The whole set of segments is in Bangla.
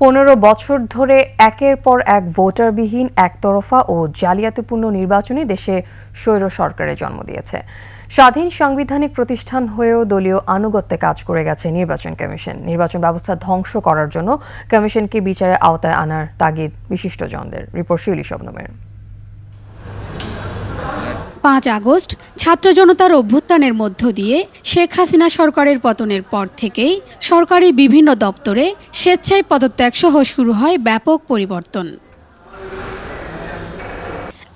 পনেরো বছর ধরে একের পর এক ভোটারবিহীন, একতরফা ও জালিয়াতিপূর্ণ নির্বাচনে দেশে স্বৈর সরকারের জন্ম দিয়েছে। স্বাধীন সাংবিধানিক প্রতিষ্ঠান হয়েও দলীয় আনুগত্যে কাজ করে গেছে নির্বাচন কমিশন। নির্বাচন ব্যবস্থা ধ্বংস করার জন্য কমিশনকে বিচারের আওতায় আনার তাগিদ বিশিষ্টজনদের। রিপোর্ট শিউলি শবনমের। পাঁচ আগস্ট ছাত্র জনতার অভ্যুত্থানের মধ্য দিয়ে শেখ হাসিনা সরকারের পতনের পর থেকেই সরকারি বিভিন্ন দপ্তরে স্বেচ্ছায় পদত্যাগ সহ শুরু হয় ব্যাপক পরিবর্তন।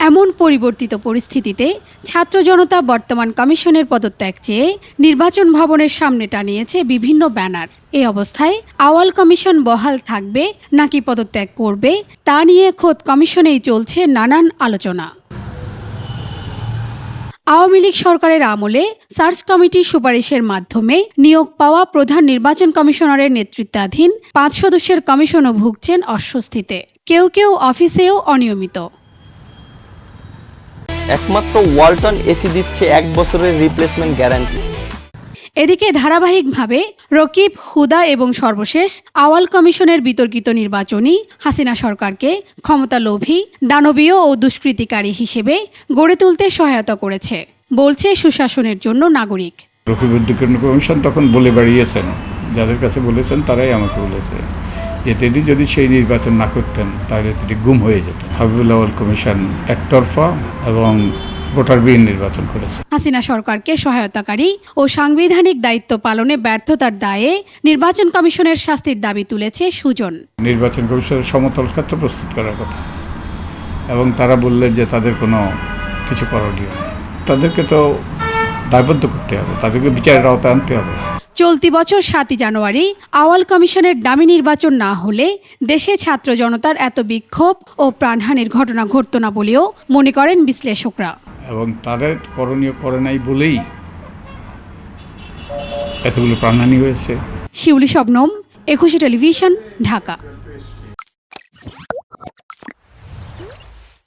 এমন পরিবর্তিত পরিস্থিতিতে ছাত্র জনতা বর্তমান কমিশনের পদত্যাগ চেয়ে নির্বাচন ভবনের সামনে টানিয়েছে বিভিন্ন ব্যানার। এ অবস্থায় আওয়াল কমিশন বহাল থাকবে নাকি পদত্যাগ করবে তা নিয়ে খোদ কমিশনেই চলছে নানান আলোচনা। আওয়ামী লীগ সরকারের আমলে সার্চ কমিটির সুপারিশের মাধ্যমে নিয়োগ পাওয়া প্রধান নির্বাচন কমিশনারের নেতৃত্বাধীন পাঁচ সদস্যের কমিশনও ভুগছেন অস্বস্তিতে। কেউ কেউ অফিসেও অনিয়মিত। একমাত্র ওয়ালটন এসি দিচ্ছে এক বছরের রিপ্লেসমেন্ট গ্যারান্টি এদিকে ধারাবাহিকভাবে রকিব হুদা এবং সর্বশেষ আওয়াল কমিশনের বিতর্কিত নির্বাচনী হাসিনা সরকারকে ক্ষমতালোভী দানবীয় ও দুষ্কৃতিকারী হিসেবে গড়ে তুলতে সহায়তা করেছে। বলছে সুশাসনের জন্য নাগরিক। রকিবুদ্দিন কমিশন তখন বলে বেরিয়েছেন যাদের কাছে বলেছেন তারাই আমাকে বলেছে যে তিনি যদি সেই নির্বাচন না করতেন তাহলে তিনি গুম হয়ে যেতেন। হাবিবুল্লাহ কমিশন একতরফা এবং ভোটারবিহীন নির্বাচন করেছে। হাসিনা সরকারকে সহায়তাকারী ও সাংবিধানিক দায়িত্ব পালনে ব্যর্থতার দায়ে নির্বাচন কমিশনের শাস্তির দাবি তুলেছে সুজন। নির্বাচন কমিশনের সমতল ক্ষেত্র প্রস্তুত করার কথা। এবং তারা বললেন যে তাদের কোনো কিছু করণীয় নেই। তাদেরকে তো দায়বদ্ধ করতে হবে তাদেরকে বিচারের আওতায় আনতে হবে। চলতি বছর সাতই জানুয়ারি আওয়াল কমিশনের ডামি নির্বাচন না হলে দেশে ছাত্র জনতার এত বিক্ষোভ ও প্রাণহানির ঘটনা ঘটত না বলেও মনে করেন বিশ্লেষকরা। এবং তাদের করণীয় করে নাই বলেই এতগুলো প্রাণহানি হয়েছে। শিউলি শবনম একুশে টেলিভিশন ঢাকা।